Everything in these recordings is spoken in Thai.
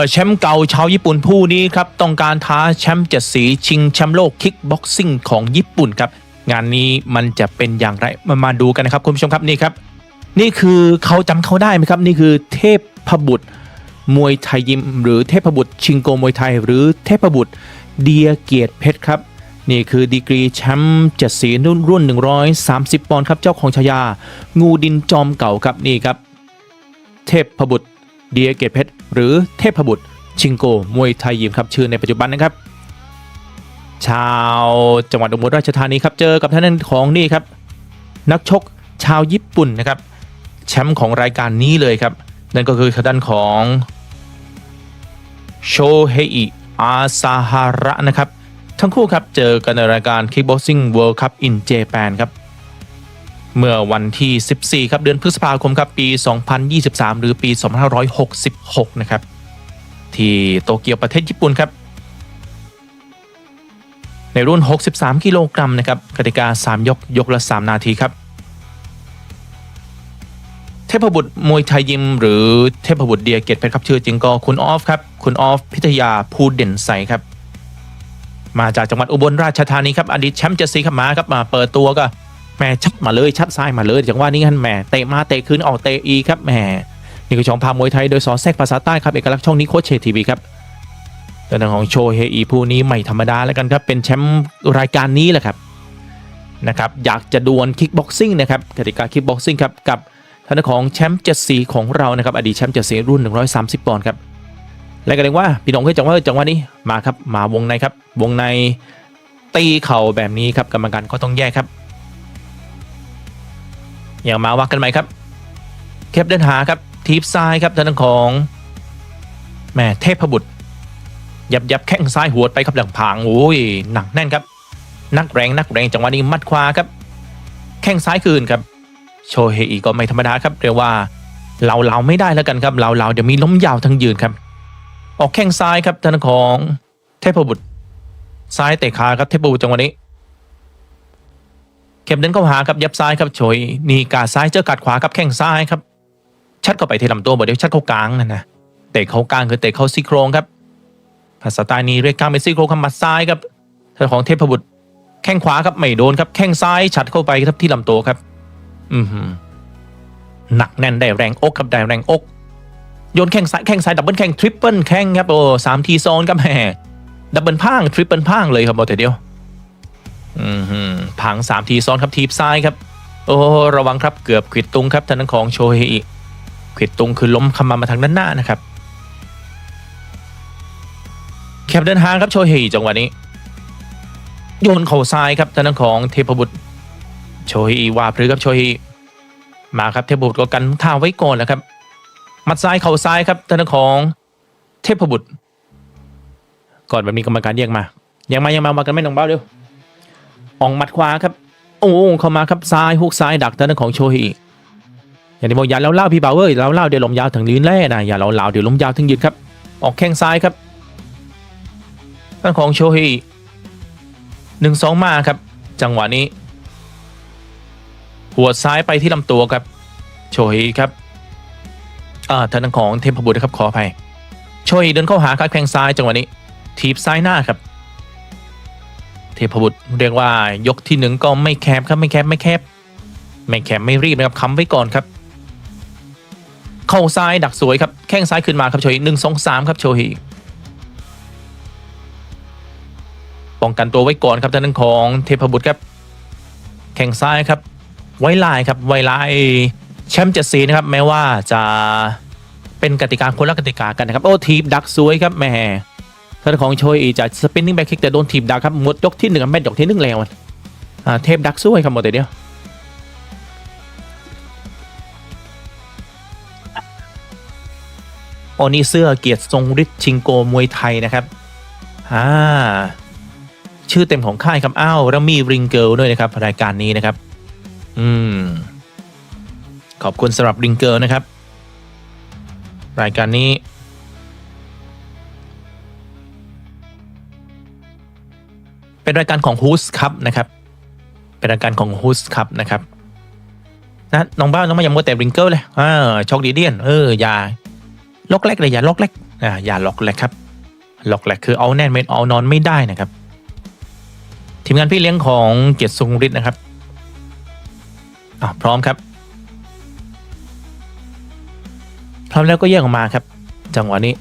ก่อแชมป์เก่าชาวญี่ปุ่นผู้นี้ครับต้องการท้าแชมป์เจ็ดสีชิงแชมป์โลกคิกบ็อกซิ่งของญี่ปุ่นครับงานนี้มันจะเป็นอย่างไรมามาดูกันนะครับคุณผู้ชมครับนี่ครับ นี่คือเขาจำเขาได้ไหมครับ นี่คือเทพพบุตรมวยไทยยิม หรือเทพบุตรชิงโกมวยไทย หรือเทพบุตรเดียเกียรติเพชรครับนี่คือดีกรีแชมป์เจ็ดสีรุ่นรุ่น 130 ปอนด์ครับเจ้าของฉายา งูดินจอมเก่าครับนี่ครับ เทพบุตร เดียเกตเพชรหรือเทพบุตร ชิงโกมวยไทยยิมครับชื่อในปัจจุบันนะครับ ชาวจังหวัดอุบลราชธานีครับเจอกับท่านของนี่ครับ นักชกชาวญี่ปุ่นนะครับ แชมป์ของรายการนี้เลยครับ นั่นก็คือทางด้านของโชเฮอิอาซาฮาระนะครับ ทั้งคู่ครับเจอกันในรายการ Kickboxing World Cup in Japan ครับ เมื่อวันที่ 14 ครับ เดือนพฤษภาคม ครับ ปี 2023 หรือปี 2566 นะครับ ที่โตเกียวประเทศญี่ปุ่นครับ ในรุ่น 63 กิโลกรัมนะครับกติกา 3 ยก ยกละ 3 นาทีครับ เทพบุตรมวยไทยยิม หรือเทพบุตรเดียเกตเพชรครับชื่อจริงก็คุณออฟครับ คุณออฟพิทยาภูเด่นใสครับ มาจากจังหวัดอุบลราชธานีครับ อดีตแชมป์เจ็ดสีขมาครับมาเปิดตัวก็ แหม่ชัดมาเลยชัดซ้ายมาเลยจังหวะนี้ฮันแหม่เตะมาเตะคืนออกเตะอีกครับแหม่นี่คือช่องพามวยไทยโดยสอนแซกภาษาใต้ครับเอกลักษณ์ช่องนี้โคชเชทีวีครับตัวหนังของโชเฮอีผู้นี้ไม่ธรรมดาแล้วกันครับเป็นแชมป์รายการนี้แหละครับนะครับอยากจะดวลคิกบ็อกซิ่งนะครับกติกาคิกบ็อกซิ่งครับกับทางของแชมป์เจ็ดสีของเรานะครับอดีตแชมป์เจ็ดสีรุ่น 130 ปอนด์ครับและก็เรียกว่าพี่น้องเคยจังว่าจังหวะนี้มาครับมาวงในครับวงในตีเข่าแบบนี้ครับกรรมการก็ต้องแยกครับ อย่างมาวักกันไหมครับแคปเดินหาครับทีบซ้ายครับทางด้านของแม่เทพบุตร ยับยับแข้งซ้ายหัวไปครับหลังผางโอ้ยหนักแน่นครับ นักแรงนักแรงจังหวะนี้มัดขวาครับ แข้งซ้ายคืนครับ โชเฮอีก็ไม่ธรรมดาครับเรียกว่าเราเราไม่ได้แล้วกันครับเราเราเดี๋ยวมีล้มยาวทั้งยืนครับ ออกแข้งซ้ายครับทางด้านของเทพบุตรซ้ายเตะขาครับเทพบุตรจังหวะนี้ เข็มเดินเข้าหาครับยับซ้ายครับโฉยนี่กาซ้ายเจอกาดขวาครับแข้งซ้ายครับ ชัดเข้าไปที่ลำตัวบอกเดี๋ยวชัดเข้ากลางนั่นนะเตะเข้ากลางคือเตะเข้าซี่โครงครับภาษาใต้นี้เรียกกลางเป็นซี่โครงคำมัดซ้ายครับทางของเทพบุตรแข้งขวาครับไม่โดนครับแข้งซ้ายชัดเข้าไปครับที่ลำตัวครับ อือหือหนักแน่นได้แรงอกครับได้แรงอกโยนแข้งซ้ายแข้งซ้ายดับเบิลแข้งทริปเปิลแข้งครับโอ้สามทีโซนครับแหมดับเบิลพ่างทริปเปิลพ่างเลยครับบอกแต่เดียว อืมฮึพังสามทีซ้อนครับทีบซ้ายครับ โอ้ระวังครับเกือบขิดตุงครับทางด้านของโชเฮอิขิดตุงคือล้มคำมามาทางด้านหน้านะครับแคปเดินหางครับโชเฮอิจังหวะนี้ โยนเข่าซ้ายครับทางด้านของเทพบุตร โชเฮอิวาพรือครับโชเฮอิมาครับเทพบุตรก็กันท่าไว้ก่อนแล้วครับมัดซ้ายเข่าซ้ายครับทางด้านของเทพบุตร ก่อนแบบนี้กรรมการแยกมายังมายังมามากันไม่ลงเบ้าเร็ว ออกหมัดขวาครับ โอ้เข้ามาครับซ้ายฮุกซ้ายดักทางด้านของโชฮิอย่างที่บอกอย่าเล่าเล่าพี่เบาวเอ้ยเล่าเล่าเดี๋ยวลมยาวถึงลิ้นแร่นะอย่าเล่าเล่าเดี๋ยวลมยาวถึงยืนครับ ออกแข้งซ้ายครับทางของโชฮิหนึ่งสองมาครับ จังหวะนี้ หัวซ้ายไปที่ลำตัวครับ โชฮิครับอ่าทางด้านของเทพบุตรนะครับขออภัยโชฮิเดินเข้าหาครับแข้งซ้ายจังหวะนี้ ทีบซ้ายหน้าครับ เทพบุตรเรียกว่ายกที่หนึ่งก็ไม่แคบครับไม่แคบไม่แคบไม่แคบไม่รีบนะครับค้ำไว้ก่อนครับ เข้าซ้ายดักสวยครับแข้งซ้ายขึ้นมาครับโชยหนึ่งสองสามครับโชยป้องกันตัวไว้ก่อนครับทางด้านของเทพบุตรครับแข้งซ้ายครับ ไว้ลายครับไว้ลายแชมป์เจ็ดสีนะครับแม้ว่าจะเป็นกติกาคนละกติกากันนะครับโอ้ทีบดักสวยครับแม่ ท่านของโชยอีจะสปินนิ่งแบ็คคิกแต่โดนทีบดักครับหมดยกที่หนึ่งแม่นยกที่หนึ่งแล้วอ่าเทพดักสู้ให้ครับหมดแต่เดียวโอ้นี่เสื้อเกียรติทรงฤทธิ์ชิงโกมวยไทยนะครับอ่าชื่อเต็มของค่ายครับอ้าวแล้วมีริงเกิลด้วยนะครับรายการนี้นะครับ อืม ขอบคุณสำหรับริงเกิลนะครับ รายการนี้ เป็นรายการของ h o s ครับนะครับ เป็นรายการของ h o s ครับนะครับนะน้องบ้าน้องมาอย่ามัวแต่ริงเกิลเลยอ่าโชคดีเดียนเอออย่าล็อกแรกเลยอย่าล็อกแรกอ่าอย่าล็อกแหลกครับล็อกแหลกคือเอาแน่นไม่เอานอนไม่ได้นะครับ ทีมงานพี่เลี้ยงของเกียรติทรงฤทธิ์นะครับอ่าพร้อมครับพร้อมแล้วก็แยกออกมาครับ จังหวะนี้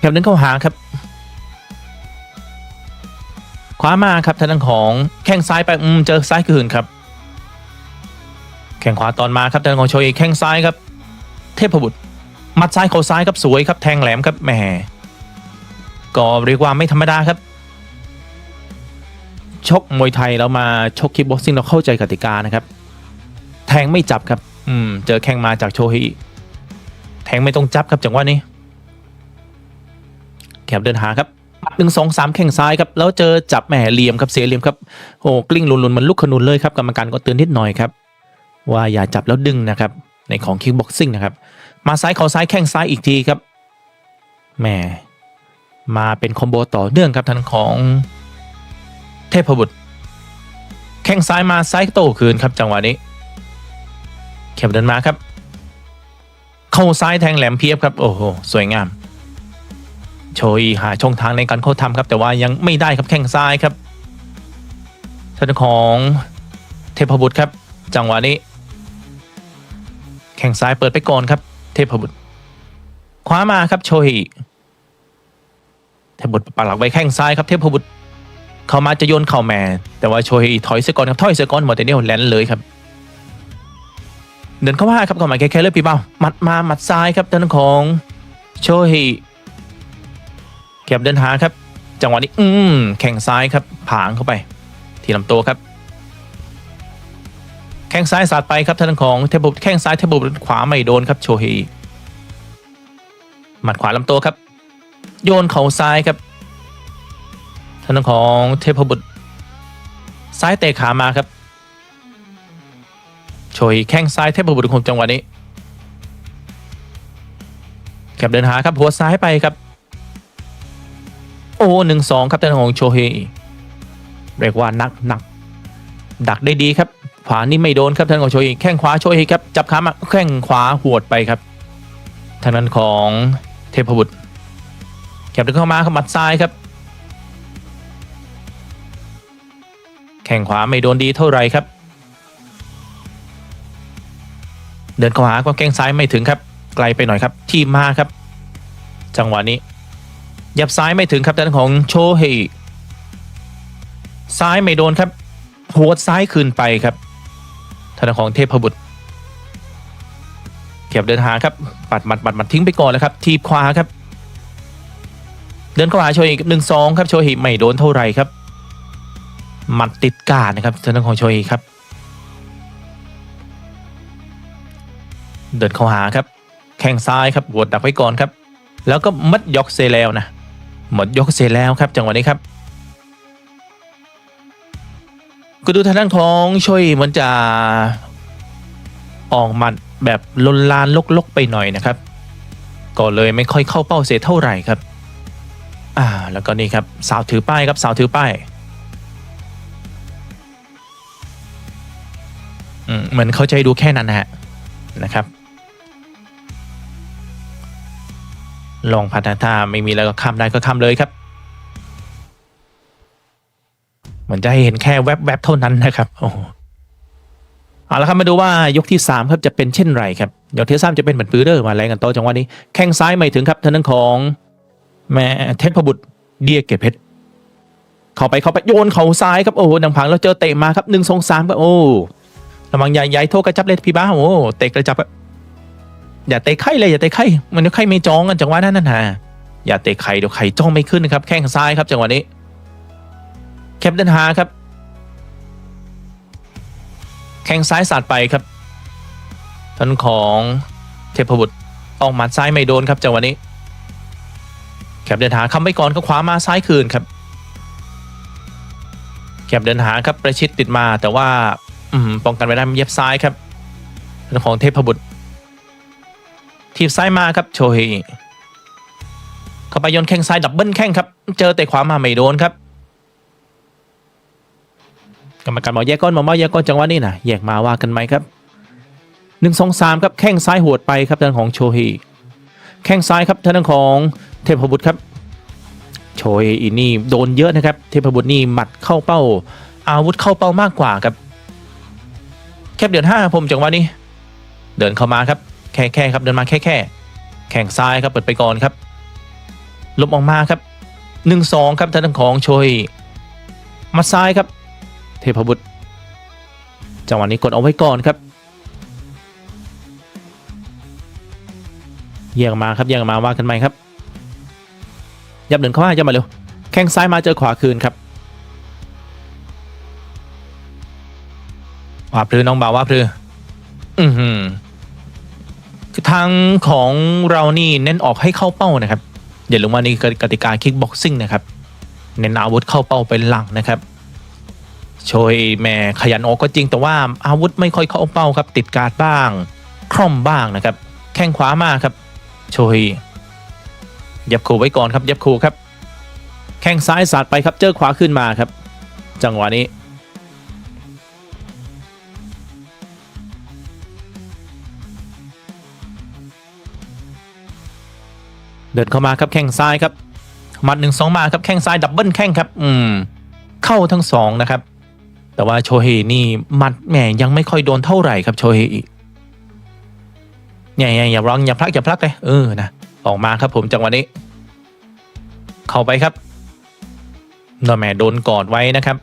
แคบนั้เข้าหาครับขวามาครับทางด้านของแข้งซ้ายไปอืมเจอซ้ายคืนครับ แข้งขวาตอนมาครับทางด้านของโชยแข้งซ้ายครับ เทพบุตรมัดซ้ายเข้าซ้ายครับสวยครับแทงแหลมครับแหมก็เรียกว่าไม่ธรรมดาครับ ชกมวยไทยแล้วมาชกคิกบ็อกซิ่งเราเข้าใจกติกานะครับ แทงไม่จับครับ อืมเจอแข้งมาจากโชฮิแทงไม่ต้องจับครับจังหวะนี้ แคบเดินหาครับหนึ่งสองสามแข้งซ้ายครับ แล้วเจอจับแหมเหลี่ยมครับเสียเหลี่ยมครับโอ้กลิ้งลุนๆมันลุกขนุนเลยครับกรรมการก็เตือนนิดหน่อยครับว่าอย่าจับแล้วดึงนะครับในของคิกบ็อกซิ่งนะครับมาซ้ายเขาซ้ายแข้งซ้ายอีกทีครับแหมมาเป็นคอมโบต่อเนื่องครับทางของเทพบุตรแข้งซ้ายมาซ้ายโตคืนครับจังหวะนี้เข็มเดินมาครับ เข้าซ้ายแทงแหลมเพียบครับ โอ้โห สวยงาม โชยหาช่องทางในการเข้าทำครับ แต่ว่ายังไม่ได้ครับแข้งซ้ายครับทางของเทพบุตรครับ จังหวะนี้ แข้งซ้ายเปิดไปก่อนครับ เทพบุตรคว้ามาครับโชยเทพบุตรปักหลักไว้แข้งซ้ายครับเทพบุตรเข้ามาจะโยนเข่าแม่แต่ว่าโชยถอยเสียก่อนครับถอยเสียก่อนหมดแต่เนี่ยแลนเลยครับเดินเข้ามาครับเข้ามาแค่ๆเลยพี่เป้าหมัดมาหมัดซ้ายครับด้านของโชย เก็บเดินหาครับ จังหวะนี้อืมแข้งซ้ายครับ ผางเข้าไป ที่ลำตัวครับ แข้งซ้ายสาดไปครับทางด้านของเทพบุตรแข้งซ้ายเทพบุตรขวาไม่โดนครับโชฮีหมัดขวาลำตัวครับ โยนเข่าซ้ายครับทางด้านของเทพบุตรซ้ายเตะขามาครับโชยแข้งซ้ายเทพบุตรคมจังหวะนี้แคบเดินหาครับหัวซ้ายไปครับ โอ้หนึ่งสองครับทางด้านของโชเฮเรียกว่านักหนัก ดักได้ดีครับขวานี่ไม่โดนครับทางของโชฮีแข้งขวาโชฮีครับจับขามาแข้งขวาหวดไปครับทางนั้นของเทพบุตรแคบเดินเข้ามาครับมัดซ้ายครับ แข้งขวาไม่โดนดีเท่าไรครับ เดินเข้าหาก็แข้งซ้ายไม่ถึงครับ ไกลไปหน่อยครับ ทีมมาครับ จังหวะนี้ ยับซ้ายไม่ถึงครับด้านของโชเฮซ้ายไม่โดนครับหัวซ้ายคืนไปครับทางด้านของเทพบุตรเก็บเดินหาครับปัดหมัดหมัดหมัดทิ้งไปก่อนแล้วครับ ทีบขวาครับ เดินเข้าหาโชเฮหนึ่งสองครับโชเฮไม่โดนเท่าไหร่ครับหมัดติดกาดนะครับทางด้านของโชเฮครับ เดินเข้าหาครับ แข้งซ้ายครับหัวดักไว้ก่อนครับ แล้วก็มัดยอกเซแล้วนะ หมดยกเซแล้วครับจังหวะนี้ครับก็ดูทางด้านของช่วยมันจะออกมัดแบบลนลานลกๆไปหน่อยนะครับ ก็เลยไม่ค่อยเข้าเป้าเสียเท่าไหร่ครับ อ่าแล้วก็นี่ครับสาวถือป้ายครับสาวถือป้ายอืมเหมือนเขาใจดูแค่นั้นนะฮะนะครับ ลองพัฒนาถ้าไม่มีแล้วก็ข้ามได้ก็ข้ามเลยครับ เหมือนจะให้เห็นแค่แวบๆเท่านั้นนะครับโอ้เอาละครับมาดูว่ายกที่ 3 ครับจะเป็นเช่นไรครับยกที่สามจะเป็นเหมือนปื้อเดอร์มาแรงกันโตจังหวะนี้แข้งซ้ายไม่ถึงครับทางด้านของแม่เทพบุตรเดียเก็บเพชรเข้าไปเข้าไปโยนเข่าซ้ายครับโอ้ดังพังแล้วเจอเตะมาครับหนึ่งสองสามครับโอ้ระวังใหญ่ๆโทษกระจับเลยพี่บ้าโอ้เตะกระจับ อย่าเตะไข่เลยอย่าเตะไข่มันเดี๋ยวไข่ไม่จ้องกันจังหวะนั้นนะฮะอย่าเตะไข่เดี๋ยวไข่จ้องไม่ขึ้นครับ แข้งซ้ายครับจังหวะนี้แคปเดนฮาครับ แข้งซ้ายสาดไปครับท่างของเทพบุตรออกหมัดซ้ายไม่โดนครับจังหวะนี้แคปเดินหาคำไว้ก่อนก็ขวามาซ้ายคืนครับแคปเดินหาครับประชิดติดมาแต่ว่า อืมป้องกันไว้ได้เย็บซ้ายครับทางของเทพบุตร ทีบซ้ายมาครับโชเฮเข้าไปโยนแข้งซ้ายดับเบิลแข้งครับ เจอเตะขวามาไม่โดนครับกรรมการบอกแยกก้อนมาว่าแยกก้อนจังหวะนี้นะแยกมาว่ากันไหมครับหนึ่งสองสามครับแข้งซ้ายหวดไปครับทางของโชเฮแข้งซ้ายครับทางของเทพบุตรครับ โชเฮอีนี่โดนเยอะนะครับ เทพบุตรนี่หมัดเข้าเป้า อาวุธเข้าเป้ามากกว่าครับ แคบเดือนห้าผมจังหวะนี้ เดินเข้ามาครับ แค่แค่ครับเดินมาแค่แค่แข่งซ้ายครับเปิดไปก่อนครับลบออกมาครับหนึ่งสองครับทางของโชยมาซ้ายครับ เทพบุตรจังหวะนี้กดเอาไว้ก่อนครับแยกมาครับแยกมาว่ากันใหมครับ ยับเดินเข้ามายับมาเร็ว แข้งซ้ายมาเจอขวาคืนครับว่าพลือน้องบ่าวว่าพลือ อือหือ คือทางของเรานี่เน้นออกให้เข้าเป้านะครับอย่าลืมว่านี่กติกาคิกบ็อกซิ่งนะครับเน้นอาวุธเข้าเป้าเป็นหลังนะครับโชยแม่ขยันออกก็จริงแต่ว่าอาวุธไม่ค่อยเข้าเป้าครับ ติดการ์ดบ้าง คร่อมบ้างนะครับ แข้งขวามาครับ โชยยับคูไว้ก่อนครับยับคูครับ แข้งซ้ายสาดไปครับเจอขวาขึ้นมาครับ จังหวะนี้ เดินเข้ามาครับแข้งซ้ายครับหมัดหนึ่งสองมาครับแข้งซ้ายดับเบิลแข้งครับ อืม เข้าทั้งสองนะครับ แต่ว่าโชเฮนี่หมัดแหมยังไม่ค่อยโดนเท่าไหร่ครับโชเฮอิเนี่ยอย่าร้องอย่าพลักอย่าพลักเลยเออนะออกมาครับผมจังหวะนี้ เข้าไปครับนอแหมโดนกอดไว้นะครับ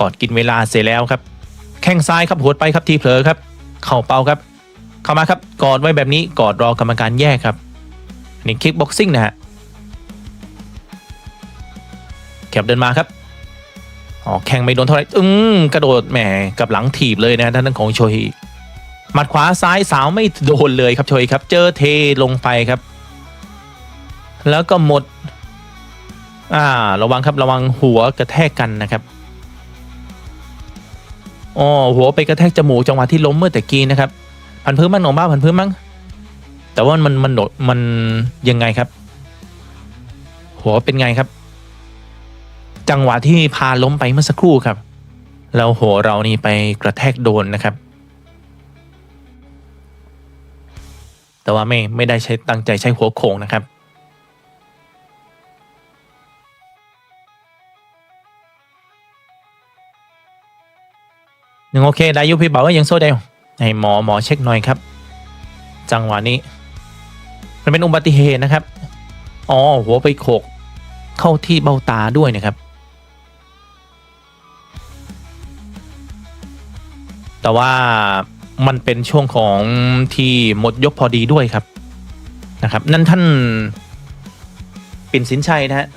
กอดกินเวลาเสร็จแล้วครับ แข้งซ้ายครับหัวดไปครับทีเผลอครับ เข่าเป้าครับ เข้ามาครับ กอดไว้แบบนี้กอดรอกรรมการแยกครับ นี่คิกบ็อกซิ่งนะฮะแคบเดินมาครับอ๋อแข่งไม่โดนเท่าไหร่อึ้งกระโดดแหมกับหลังถีบเลยนะท่านของโชฮีหมัดขวาซ้ายสาวไม่โดนเลยครับโชฮีครับ เจอเทลงไปครับ แล้วก็หมด อ่า ระวังครับระวังหัวกระแทกกันนะครับอ๋อหัวไปกระแทกจมูกจังหวะที่ล้มเมื่อตะกี้นะครับ พันพื้นมั้งหนองบ้าพันพื้นมั้ง แต่ว่ามันมันโดมันยังไงครับหัวเป็นไงครับ จังหวะที่พาล้มไปเมื่อสักครู่ครับ แล้วหัวเรานี่ไปกระแทกโดนนะครับ แต่ว่าไม่ไม่ได้ใช้ตั้งใจใช้หัวโขงนะครับหนึ่งโอเคได้ยุพี่บอกว่ายังโซ่ได้อยู่ให้หมอหมอเช็คหน่อยครับ จังหวะนี้ มันเป็นอุบัติเหตุนะครับ อ๋อ หัวไปโขกเข้าที่เบ้าตาด้วยนะครับ แต่ว่ามันเป็นช่วงของที่หมดยกพอดีด้วยครับนะครับ นั่นท่านปิ่นสินชัยนะฮะ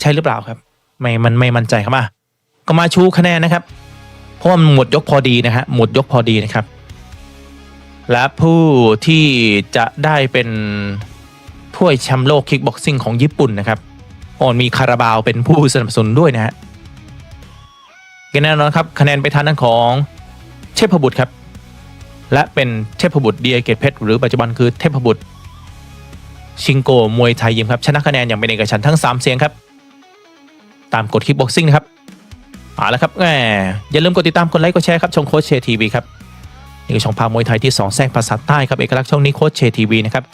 ใช่หรือเปล่าครับ ไม่ มันไม่มั่นใจครับอะก็มาชูคะแนนนะครับ เพราะว่ามันหมดยกพอดีนะฮะหมดยกพอดีนะครับ และผู้ที่จะได้เป็นถ้วยแชมป์โลกคิกบ็อกซิ่งของญี่ปุ่นนะครับโอนมีคาราบาวเป็นผู้สนับสนุนด้วยนะฮะก็แน่นอนครับคะแนนไปทางด้านของเทพบุตรครับ และเป็นเทพบุตรเดียเกตเพชรหรือปัจจุบันคือเทพบุตรชิงโกมวยไทยยิมครับชนะคะแนนอย่างเป็นเอกฉันทั้ง 3 เสียงครับ ตามกฎคิกบ็อกซิ่งนะครับเอาละครับแหมอย่าลืมกดติดตามกดไลค์กดแชร์ครับช่องโค้ชเชทีวีครับ นี่คือช่องพามวยไทยที่สองแทรกภาษาใต้ครับเอกลักษณ์ช่องนี้โค้ชเชทีวีนะครับ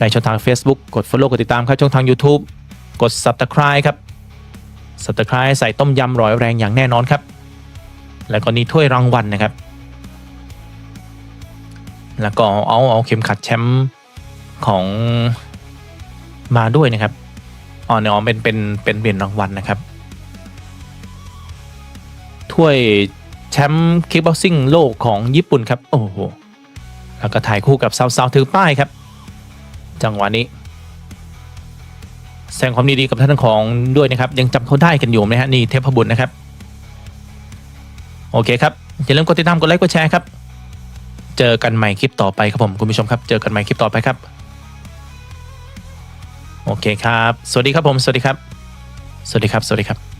ในช่องทาง Facebook กด Follow กดติดตามครับช่องทาง YouTube กด Subscribe ครับ Subscribe ใส่ต้มยำร้อยแรงอย่างแน่นอนครับ แล้วก็นี่ถ้วยรางวัลนะครับ แล้วก็เอาเอาเข็มขัดแชมป์ของมาด้วยนะครับอ๋อเนี่ยอ๋อเป็นเป็นเป็นเหรียญรางวัลนะครับถ้วย แชมป์คิกบ็อกซิ่งโลกของญี่ปุ่นครับ โอ้โห แล้วก็ถ่ายคู่กับสาวๆถือป้ายครับ จังหวะนี้ แสดงความดีๆกับท่านของด้วยนะครับ ยังจำเขาได้กันอยู่ไหมฮะนี่เทพบุตรนะครับ โอเคครับ อย่าลืมกดติดตามกดไลค์กดแชร์ครับ เจอกันใหม่คลิปต่อไปครับผมคุณผู้ชมครับ เจอกันใหม่คลิปต่อไปครับ โอเคครับ สวัสดีครับผม สวัสดีครับ สวัสดีครับ สวัสดีครับ